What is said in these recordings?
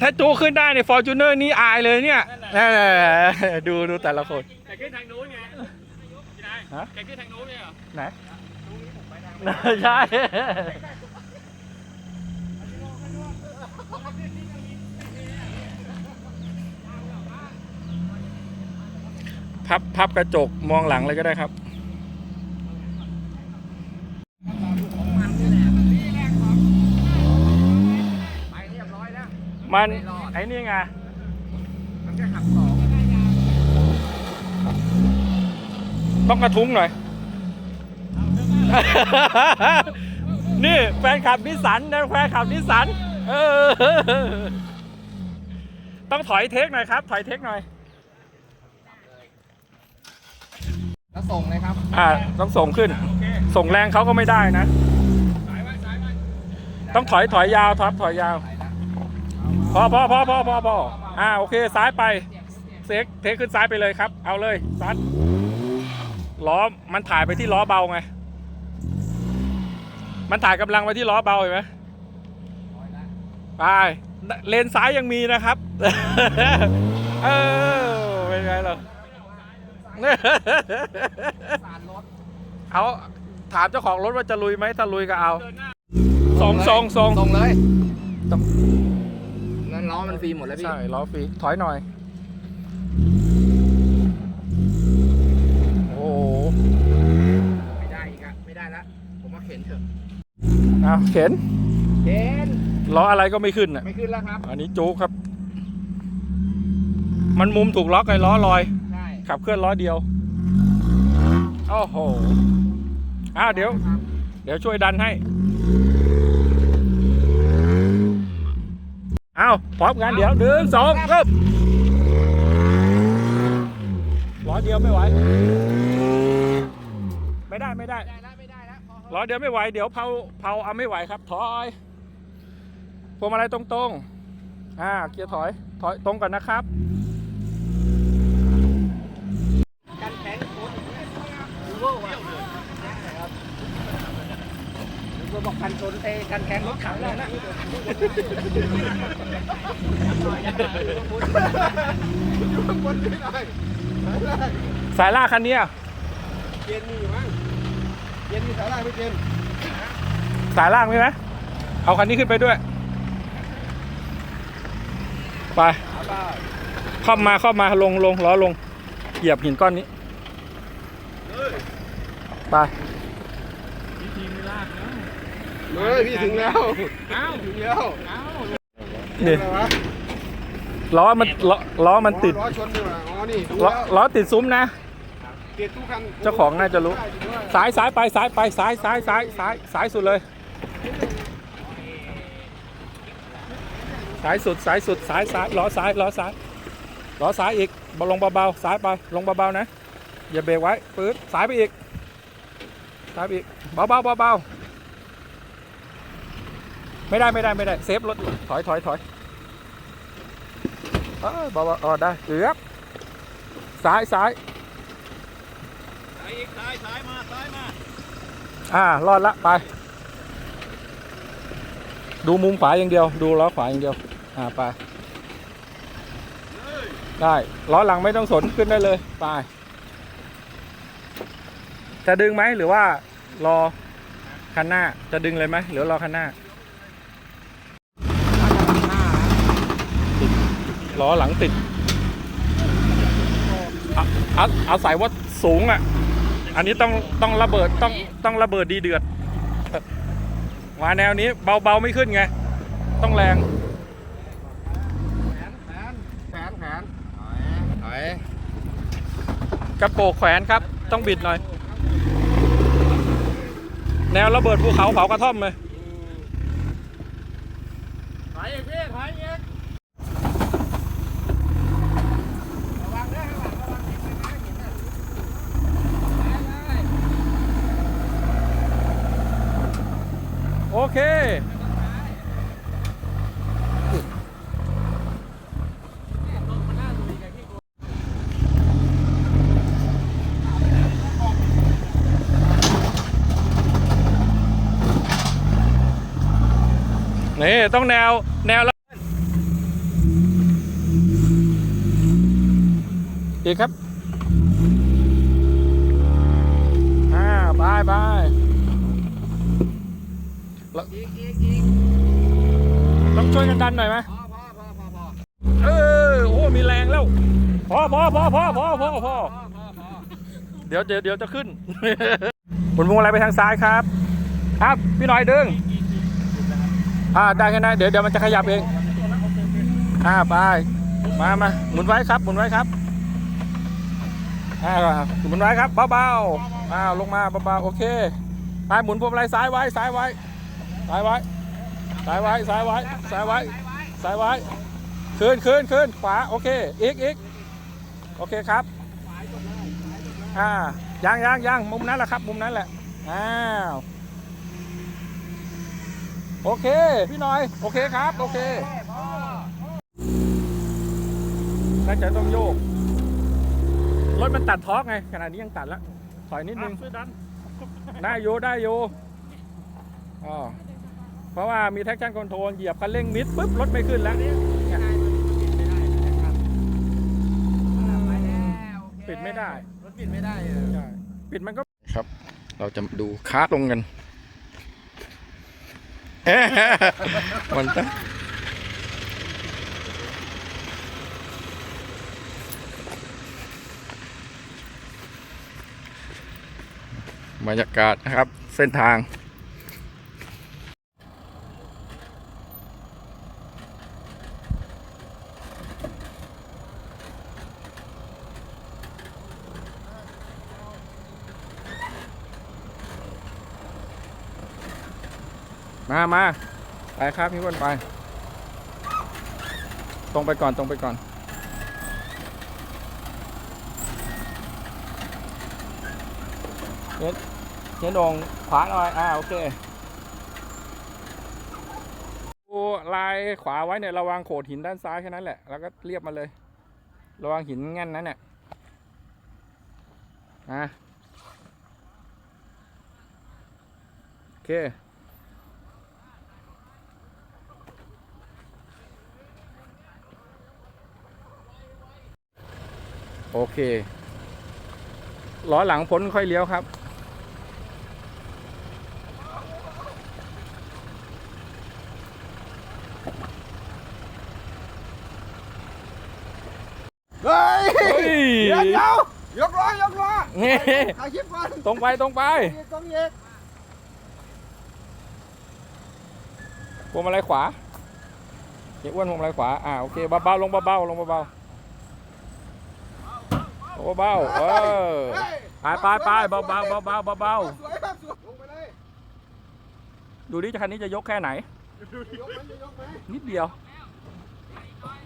ถ้าจูขึ้นได้ในฟอร์จูเนอร์นี่อายเลยเนี่ยแหม่ดูดูแต่ละคนแต่ขึ้นทางนู้นไงพี่นายฮะแกขึ้นทางนู้นเนี่ยเหรอไหนใช่พับพับกระจกมองหลังเลยก็ได้ครับ ไปเรียบร้อยแล้ว มันไอ้นี่ไง มันก็หักสองต้องกระทุ้งหน่อย นี่แฟนคลับนิสสันนะแฟนคลับนิสสันเออต้องถอยเทคหน่อยครับ ถอยเทคหน่อย แล้วส่งเลยครับ อ่า ต้องส่งขึ้น ส่งแรงเขาก็ไม่ได้นะสายไว้สายไว้ต้องถอยถอยยาวครับ ถอยยาว พอพอพอพอพอพออ่าโอเคซ้ายไปเซ็กเทคขึ้นซ้ายไปเลยครับ เอาเลยซัดล้อมันถ่ายไปที่ล้อเบาไง มันถ่ายกำลังไปที่ล้อเบาเห็นไหมไปเลนซ้ายยังมีนะครับ เออเป็นไงล่ะสารรถเอาถามเจ้าของรถว่าจะลุยไหมถ้าลุยก็เอาส่งส่งส่งส่งเลย ล้อมันฟรีหมดแล้วพี่ ใช่ล้อฟรีถอยหน่อย โอ้โหไม่ได้อีกอะไม่ได้ละผมว่าเข็นเถอะเอาเข็นเข็นล้ออะไรก็ไม่ขึ้นอะ ไม่ขึ้นแล้วครับ อันนี้จู๊กครับ มันมุมถูกล็อกไอ้ล้อลอย ใช่ขับเคลื่อนล้อเดียว โอ้โห อ้าวเดี๋ยว ครับเดี๋ยวช่วยดันให้ อ้าวพร้อมกันเดี๋ยวหนึ่งสองเริ่มล้อเดียวไม่ไหว ไม่ได้ไม่ได้ได้แล้วไม่ได้แล้วพอร้อเดียวไม่ไหว เดี๋ยวเผาเผาเอาไม่ไหวครับ ถอยพวงมาลัยตรงๆอ่าเกียร์ถอยถอยตรงก่อนนะครับ กันแข็งโคตรดูโลกว่ะครับดูบอ กกันชนเตะกันแข็งรถขังเลยนะสายล่ากคันนี้อะเย็นมีอยู่มั้งเย็นมีสาระไม่เย็นสายล่างมีไหมเอาคันนี้ขึ้นไปด้วย ไปเข้ามาเข้ามาลงลงล้อลง เหยียบหินก้อนนี้ ไปเฮ้ยพี่ถึงแล้วอ้าวถึงแล้วนี่อะไรวะล้อมันล้อล้อมันติดล้อชนดีกว่าอ๋อนี่ดูล้อแล้วล้อติดซุ้มนะเกียร์ทุกคันเจ้าของน่าจะรู้สายสายไปสายไปสายสายสายสายสายสุดเลยสายสุดสายสุดสายสายล้อซ้ายล้อซ้ายล้อซ้ายอีกลงเบาๆซ้ายไปลงเบาๆนะอย่าเบรกไว้ปื๊ดซ้ายไปอีกซ้ายไปอีกเบาๆเบาๆ ไม่ได้ไม่ได้ไม่ได้เซฟรถถอยถอยถอยเออเบาๆอ๋อได้เกือบซ้ายซ้ายซ้ายอีกซ้ายซ้ายมาซ้ายมาอ่ารอดละไป ดูมุมขวาอย่างเดียว ดูล้อขวาอย่างเดียว อ่าไปได้ล้อหลังไม่ต้องสนขึ้นได้เลยไปจะดึงไหมหรือว่ารอคันหน้าจะดึงเลยไหมหรือรอคันหน้าติด ล้อหลังติดเอาเอาเอาใส่ว่าสูงอะ อันนี้ต้องต้องระเบิดต้องต้องระเบิดดีเดือด มาแนวนี้เบาๆไม่ขึ้นไง ต้องแรง แขนแขนแขนแขนถอยกระโปรงแขวนครับ ต้องบิดหน่อย แนวระเบิดภูเขาเผากระท่อมเลย ถอยอีกพี่ถอยอีก นี่ต้องแนวแนวแล้วดีครับอ่าบายบายต้องช่วยกันดันหน่อยไหมเออโอ้มีแรงแล้วพอพอพอพอพอพอพอเดี๋ยวเดี๋ยวจะขึ้นหมุนวงอะไรไปทางซ้ายครับ ครับ พี่หน่อยดึง อ่าได้แค่นั้นเดี๋ยวเดี๋ยวมันจะขยับเองอ่าไปมามาหมุนไว้ครับหมุนไว้ครับอ่าหมุนไว้ครับเบาๆอ่าลงมาเบาๆโอเคไปหมุนพวงมาลัยซ้ายไว้ซ้ายไว้ซ้ายไว้ซ้ายไว้ซ้ายไว้ซ้ายไว้ซ้ายไว้คืนคืนคืนขวาโอเคอีกอีกโอเคครับอ่ายังยังยังมุมนั้นแหละครับ มุมนั้นแหละอ้าว โอเค พี่หน่อย โอเคครับ โอเคน่าจะต้องโยก รถมันตัดท็อร์กไง ขนาดนี้ยังตัดแล้ว ถอยนิดนึง ช่วยดัน ได้อยู่ได้อยู่อ๋อเพราะว่ามีแท็กชั่นคอนโทรลเหยียบคันเร่งมิดปุ๊บรถไม่ขึ้นแล้วเนี่ยปิดไม่ได้ รถปิดไม่ได้ใช่ปิดมันก็ ครับ เราจะดูคาร์ดลงกัน Mantap. บรรยากาศนะครับ เส้นทาง มามาไปครับพี่อ้วนไป ตรงไปก่อนตรงไปก่อนเน็ตเน็ตองขวาหน่อย อ่า โอเคดูลายขวาไว้เนี่ยระวังโขดหินด้านซ้ายแค่นั้นแหละ แล้วก็เรียบมาเลย ระวังหินแง่นนั้นเนี่ยอะโอเค โอเคล้อหลังพ้นค่อยเลี้ยวครับเฮ้ยเฮ้ยเดี๋ยวเดี๋ยวยกล้อยกล้อนี่ถ่ายคลิปก่อนตรงไปตรงไปอีกตรงอีกพวงมาลัยขวาเจ๊อ้วนพวงมาลัยขวา อ่าโอเคเบาๆลงเบาๆลงเบาๆลง เบาๆเออเฮ้ยไปไปไปเบาๆเบาๆเบาสวยครับสวยลงไปเลยๆดูดิคันนี้จะยกแค่ไหน ยกไหมยกไหมนิดเดียว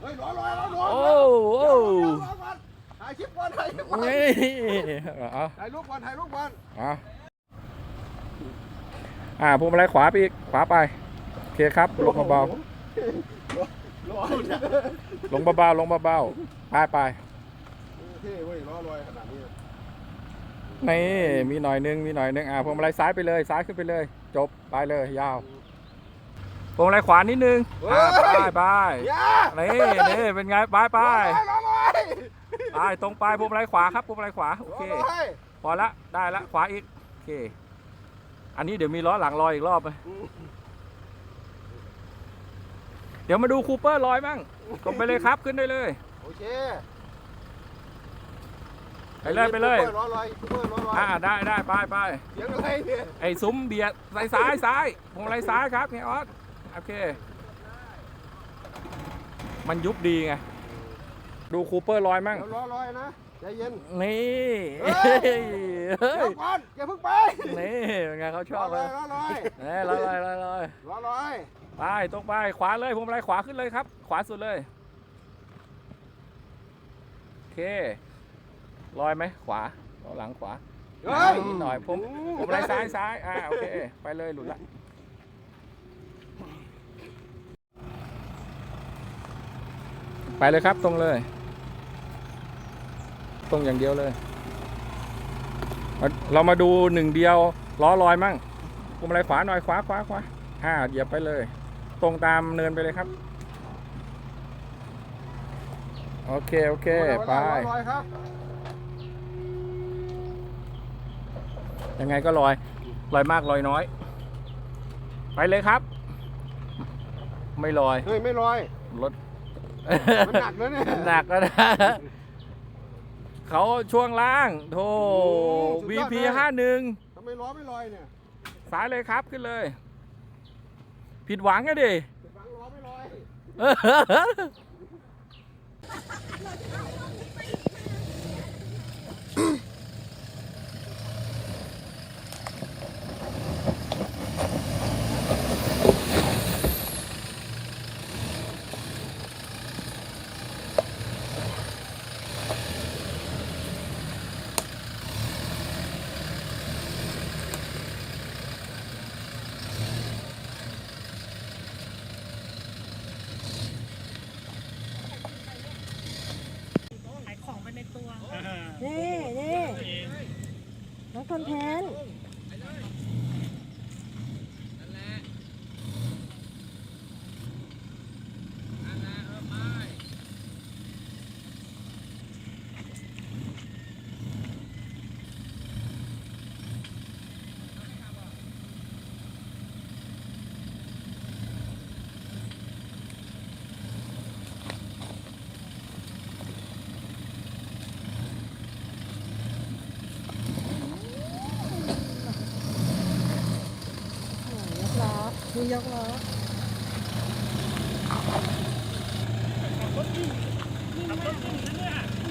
เฮ้ยรอรอรอรอโอ้โอ้รอก่อนถ่ายคลิปก่อนถ่ายคลิปก่อนนี่เอาถ่ายรูปก่อนถ่ายรูปก่อนเอาอ่าพวงมาลัยขวาไปอีกขวาไปโอเคครับลงเบาๆรอเนี่ยลงเบาๆลงเบาๆไปไป เท่เว้ยรอรอยขนาดนี้นี่มีหน่อยนึงมีหน่อยนึงอ่าพวงมาลัยซ้ายไปเลยซ้ายขึ้นไปเลย จบไปเลยยาวพวงมาลัยขวานิดนึงอ่าไปไปอย่านี่นี่เป็นไงไปไปรอรอยไปตรงไปพวงมาลัยขวาครับพวงมาลัยขวาโอรอเครอยพอละได้ละขวาอีกโอเค อันนี้เดี๋ยวมีล้อหลังลอยอีกรอบไหมเดี๋ยวมาดูคูเปอร์ลอยบ้างตรงไปเลยครับขึ้นได้เลย โอเค ไปเลยไปเลยรอรอยรอรอยอ่าได้ได้ไปไปเสียงอะไรเนี่ยไอ้ซุ้มเบียดซ้ายซ้ายซ้ายพวงมาลัยซ้ายครับเนี่ยออสโอเค มันยุบดีไงดูคูเปอร์ลอยมั่งเดี๋ยรอรอยนะใจเย็นนี่เฮ้เฮ้ยก่อนอย่าเพิ่งไปนี่เป็นไงเขาชอบเลอยยรอรอยเอ้ยลอยลอยลอยลอยรอรอยไปตรงไปขวาเลยพวงมาลัยขวาขึ้นเลยครับ ขวาสุดเลยโอเค ลอยไหมขวาล้อหลังขวาเฮ้ย นิดหน่อยผมผมไล่ซ้ายซ้ายอ่าโอเคไปเลยหลุดละไปเลยครับตรงเลย ตรงอย่างเดียวเลยเอาเรามาดูหนึ่งเดียวล้อลอยมั่งคุมอะไรขวาหน่อยขวาขวาขวาอ่าเหยียบไปเลย ตรงตามเนินไปเลยครับ โอเค โอเค ไป ลอยครับ ยังไงก็ลอยลอยมากลอยน้อย ไปเลยครับ ไม่ลอยเฮ้ยไม่ลอย รถมันหนักนะเนี่ยหนักแล้วนะเขาช่วงล่างโธ่สุดยอด VP เลยห้าหนึ่งทำไมล้อไม่ลอยเนี่ยสายเลยครับขึ้นเลย ผิดหวังอะดิฟังล้อไม่ลอย นี่นี่นักคอนเทนต์ ยกล้อ มียกล้อ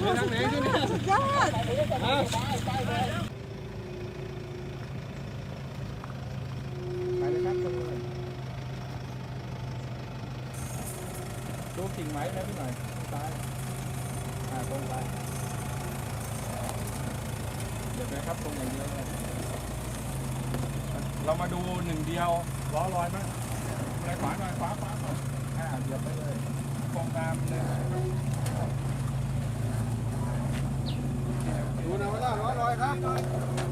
ไปทางไหนที่นี่สุดยอดไปเลยครับดูกิ่งไม้นะพี่หน่อยซ้ายอ่าตรงไปเดี๋ยวนะครับตรงอย่างเดียวเรามาดูหนึ่งเดียว ล้อลอยมั้ยไปขวาหน่อยขวาขวาขวาอ่าเดี๋ยวไปเลยตรงตามเลยดูนะว่าล้อลอยครับ